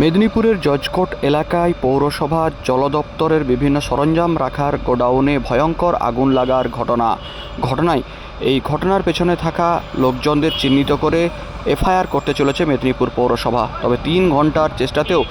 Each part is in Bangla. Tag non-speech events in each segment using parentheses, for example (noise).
মেদিনীপুরের জজকোট এলাকায় পৌরসভা, জলদপ্তরের বিভিন্ন সরঞ্জাম রাখার গোডাউনে ভয়ঙ্কর আগুন লাগার ঘটনা। ঘটনায়, এই ঘটনার পেছনে থাকা লোকজনদের চিহ্নিত করে এফআইআর করতে চলেছে মেদিনীপুর পৌরসভা। তবে তিন ঘণ্টার চেষ্টাতেও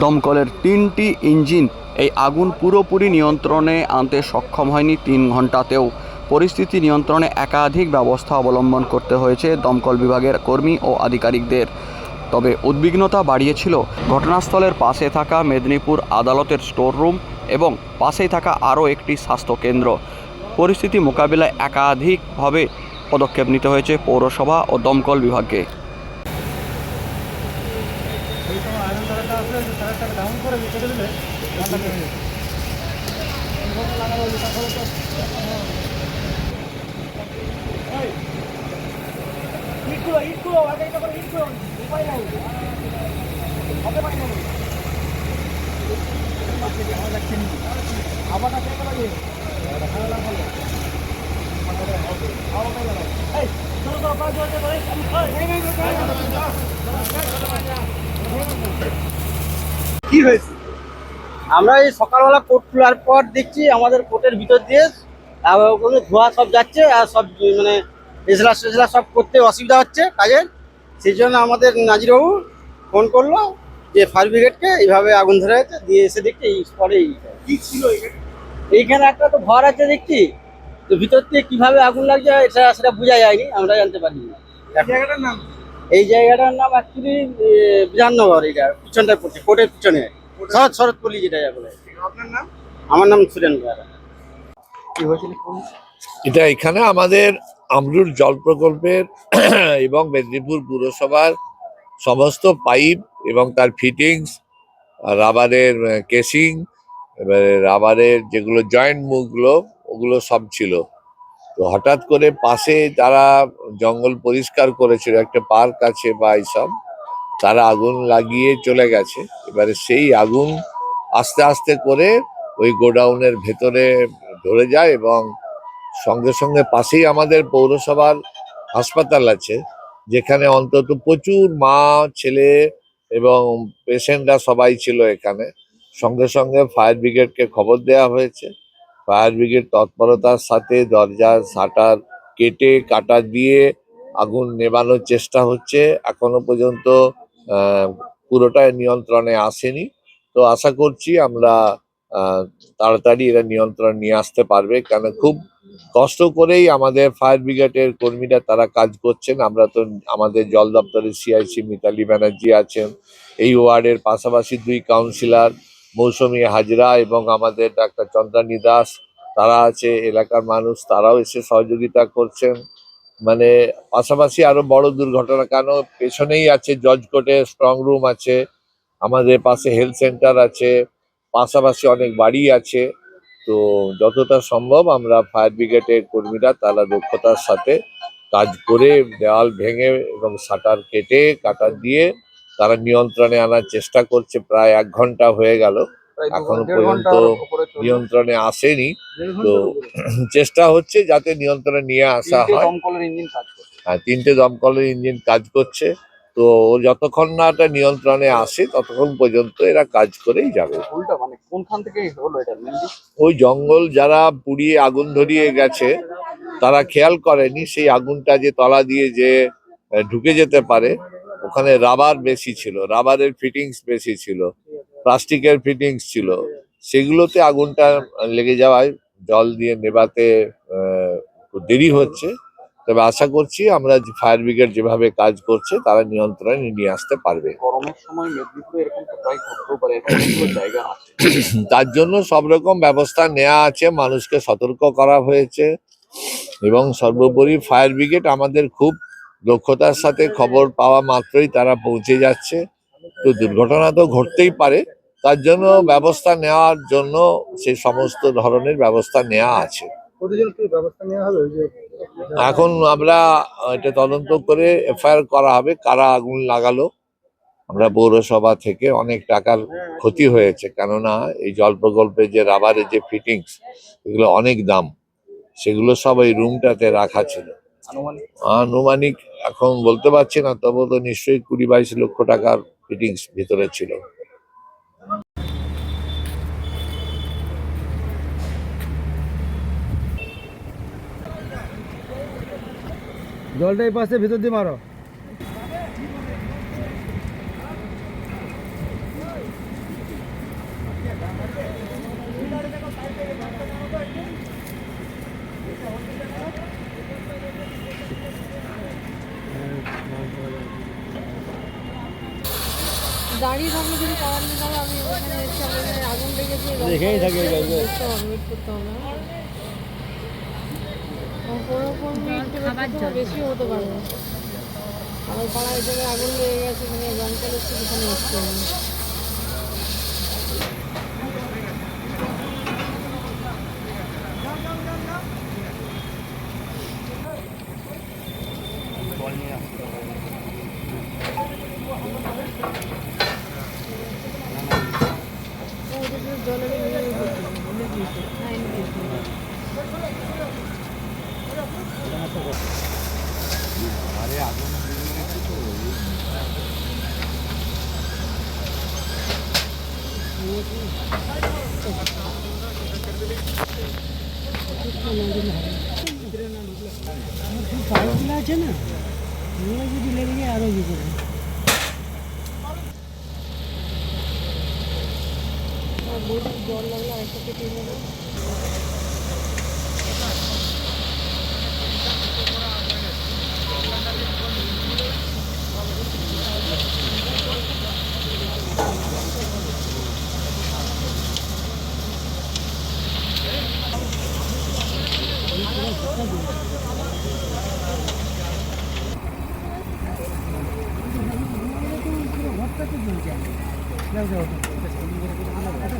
দমকলের তিনটি ইঞ্জিন এই আগুন পুরোপুরি নিয়ন্ত্রণে আনতে সক্ষম হয়নি তিন ঘন্টাতেও পরিস্থিতি নিয়ন্ত্রণে একাধিক ব্যবস্থা অবলম্বন করতে হয়েছে দমকল বিভাগের কর্মী ও আধিকারিকদের। তবে উদ্বিগ্নতা বাড়িয়েছিল ঘটনাস্থলের পাশে থাকা মেদিনীপুর আদালতের স্টোর রুম এবং পাশেই থাকা আরও একটি স্বাস্থ্যকেন্দ্র। পরিস্থিতি মোকাবিলায় একাধিকভাবে পদক্ষেপ নিতে হয়েছে পৌরসভা ও দমকল বিভাগকে। ইটগুলো ইটগুলো আগে এটা করে কে হয়েছে? আমরা এই সকালবেলা কোর্ট খোলার পর দেখছি আমাদের কোর্টের ভিতর দিয়ে ধোঁয়া সব যাচ্ছে, আর সব মানে এসলা টেসলা সব করতে অসুবিধা হচ্ছে কাজের। সেই জন্য আমাদের নাজিরবাবু ফোন করল যে ফায়ার ব্রিগেডকে এইভাবে আগুন ধরে আছে দিয়ে এসে দেখছি এই স্পটে কি ছিল এইখানে? একটা তো ঘর আছে দেখছি। তো ভিতর থেকে কীভাবে আগুন লাগছে এটা সেটা বোঝা যায়নি আমরা জানতে পারিনি। এই জায়গাটার নাম? এই জায়গাটার নাম অ্যাকচুয়ালি বিধাননগর এটা পিছনটা পড়ছে কোর্টের পিছনে। শরৎ শরৎপল্লী যেটা বলে। আপনার নাম? আমার নাম সুরেন এটা এখানে আমাদের আমরুর জল প্রকল্পের (clears throat) এবং মেদিনীপুর পুরসভার সমস্ত পাইপ এবং তার ফিটিংস রাবারের কেসিং এবারে রাবারের যেগুলো জয়েন্ট মুখগুলো, ওগুলো সব ছিল। তো হঠাৎ করে পাশে তারা জঙ্গল পরিষ্কার করেছিল, একটা পার্ক আছে বা এইসব, তারা আগুন লাগিয়ে চলে গেছে। এবারে সেই আগুন আস্তে আস্তে করে ওই গোডাউনের ভেতরে ধরে যায় এবং সঙ্গে সঙ্গে পাশেই আমাদের পৌরসভার হাসপাতাল আছে, যেখানে অন্তত প্রচুর মা, ছেলে এবং পেশেন্টরা সবাই ছিল এখানে। সঙ্গে সঙ্গে ফায়ার ব্রিগেডকে খবর দেওয়া হয়েছে। ফায়ার ব্রিগেড তৎপরতার সাথে দরজার শাটার কেটে কাটা দিয়ে আগুন নেভানোর চেষ্টা হচ্ছে। এখনও পর্যন্ত পুরোটাই নিয়ন্ত্রণে আসেনি। তো আশা করছি আমরা তাড়াতাড়ি এরা নিয়ন্ত্রণ নিয়ে আসতে পারবে। কেন খুব কষ্ট করেই আমাদের ফায়ার ব্রিগেডের কর্মীরা তারা কাজ করছেন। আমরা তো আমাদের জল দপ্তরের সিআইসি মিতালি ব্যানার্জি আছেন। এই ওয়ার্ডের পাশাপাশি দুই কাউন্সিলর মৌসুমী হাজরা এবং আমাদের ডাক্তার চন্দ্রানী দাস, তারা আছে, এলাকার মানুষ, তারাও এসে সহযোগিতা করছেন। মানে পাশাপাশি আরও বড় দুর্ঘটনা, কেন পেছনেই আছে জজ কোর্টের স্ট্রং রুম আছে, আমাদের পাশে হেলথ সেন্টার আছে, পাশাপাশি অনেক বাড়ি আছে। তো যতটা সম্ভব আমরা ফায়ার ব্রিগেডের কর্মীরা তারা দক্ষতার সাথে কাজ করে দেওয়াল ভেঙে এবং শাটার কেটে কাটার দিয়ে তারা নিয়ন্ত্রণে আনার চেষ্টা করছে। প্রায় এক ঘণ্টা হয়ে গেল। এখনও পর্যন্ত নিয়ন্ত্রণে আসেনি। তো (clears throat) চেষ্টা হচ্ছে যাতে নিয়ন্ত্রণে নিয়ে আসা হয়। হ্যাঁ তিনটে দমকলের ইঞ্জিন কাজ করছে। তো যতক্ষণ না এটা নিয়ন্ত্রণে আসে ততক্ষণ পর্যন্ত এরা কাজ করেই যাবে। মানে কোনখান থেকে হলো এটা ওই জঙ্গল যারা পুড়িয়ে আগুন ধরিয়ে গেছে তারা খেয়াল করেনি সেই আগুনটা যে তলা দিয়ে যে ঢুকে যেতে পারে। ওখানে রাবার বেশি ছিল রাবারের ফিটিংস বেশি ছিল প্লাস্টিকের ফিটিংস ছিল। সেগুলোতে আগুনটা লেগে যাওয়ায় জল দিয়ে আহ, দেরি হচ্ছে। তবে আশা করছি আমরা ফায়ার ব্রিগেড যেভাবে কাজ করছে তারা নিয়ন্ত্রণে নিয়ে আসতে পারবে। তার জন্য সব রকম ব্যবস্থা নেওয়া আছে মানুষকে সতর্ক করা হয়েছে। এবং সর্বোপরি ফায়ার ব্রিগেড আমাদের খুব দক্ষতার সাথে খবর পাওয়া মাত্রই তারা পৌঁছে যাচ্ছে। তো দুর্ঘটনা তো ঘটতেই পারে তার জন্য ব্যবস্থা নেওয়ার জন্য সেই সমস্ত ধরনের ব্যবস্থা নেওয়া আছে। ব্যবস্থা নেওয়া হবে এখন আমরা এটা তদন্ত করে এফআইআর করা হবে কারা আগুন লাগালো। আমরা পৌরসভা থেকে অনেক টাকার ক্ষতি হয়েছে কেননা এই জল প্রকল্পের যে রাবারের যে ফিটিংস এগুলো অনেক দাম। সেগুলো সব এই রুমটাতে রাখা ছিল। আনুমানিক? আনুমানিক এখন বলতে পারছি না তবু তো নিশ্চয়ই কুড়ি বাইশ লক্ষ টাকার ফিটিংস ভিতরে ছিল। জলটা এই পাশে ভিতর দিয়ে মারো। দাঁড়িয়ে থাকলে কিছু করার নেই আমি আগুন লেগেছে দেখেই থাকি ওয়েট করতে হবে করতে হবে, বেশিও হতে পারে। আমার এই জায়গায় আগুন লেগে গেছে এখানে দমকল এসছে এখানে এসছে জলের ইয়ে করছে, এনে দিয়েছে। হ্যাঁ, এনে দিয়েছে। পাইপগুলো আছে না ওগুলো যদি লেগে যায় আরও কি করে আর বলছি জল লাগলে আরেকটা কেটে নেবে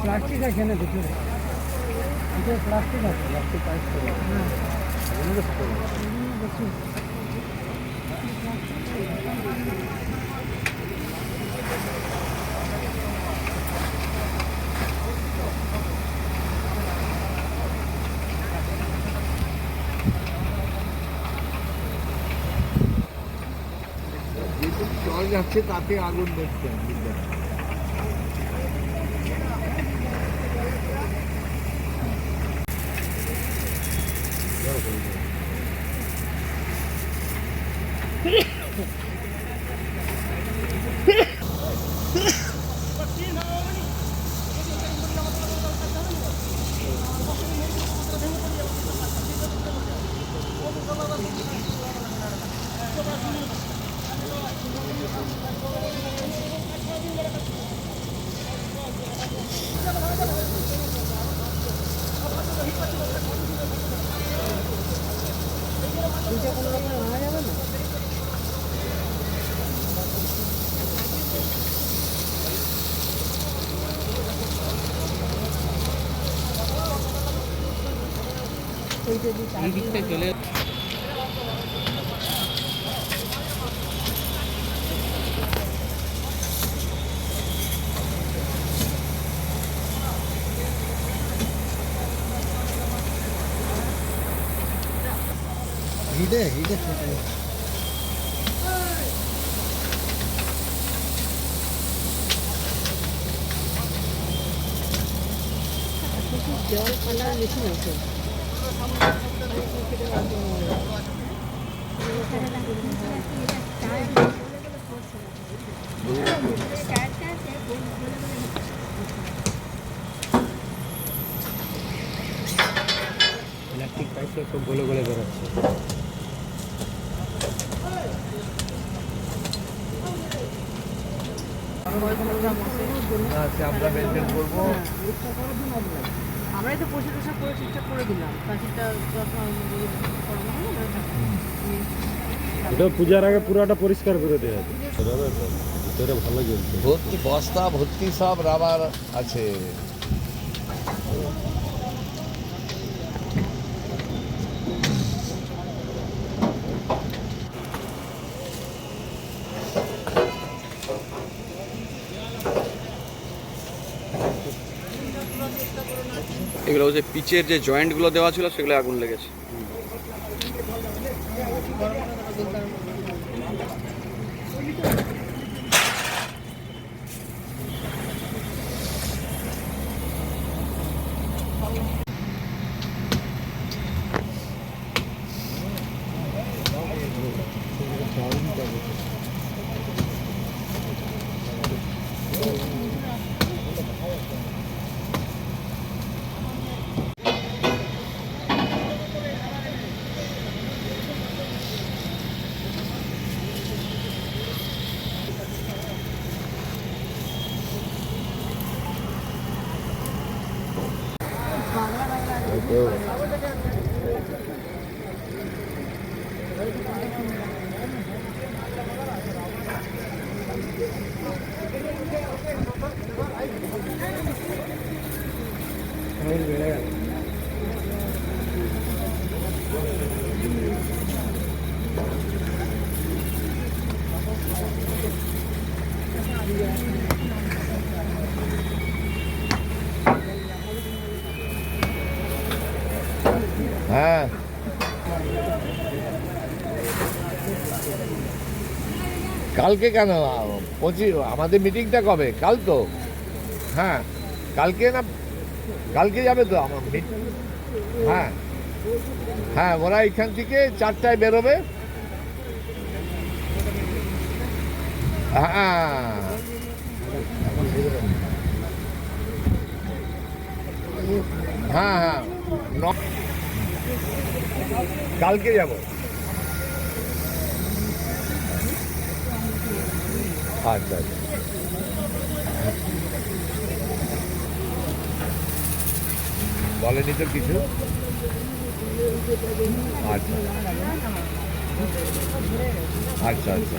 প্লাস্টিক আছে না ভিতরে ভিতরে প্লাস্টিক আছে প্লাস্টিক পাইপ করে জল যাচ্ছে, তাতে আগুন দেখতে এটা কোনো রকম হিটে হিটে প্রচুর জল মেশিন আছে ইলেকট্রিক পাইপটা সব গলে গলে বেরোচ্ছে। আচ্ছা আমরা মেনটেন করব। আমরাই তো করে ঠিকঠাক করে দিলাম। পূজার আগে পুরোটা পরিষ্কার করে দেওয়া আছে। ভিতরে ভালো জ্বলছে। ভর্তি বস্তা ভর্তি সব রাবার আছে। এগুলো যে পিচের যে জয়েন্টগুলো দেওয়া ছিল সেগুলো আগুন লেগেছে। 对 হ্যাঁ। কালকে কেন? পঁচিশ আমাদের মিটিংটা কবে? কাল তো। হ্যাঁ কালকে না, কালকে যাবে তো আমার হ্যাঁ। হ্যাঁ ওরা এখান থেকে চারটায় বেরোবে। হ্যাঁ। হ্যাঁ হ্যাঁ। কালকে যাব। আচ্ছা আচ্ছা। বলেনি তো কিছু? আচ্ছা। আচ্ছা আচ্ছা।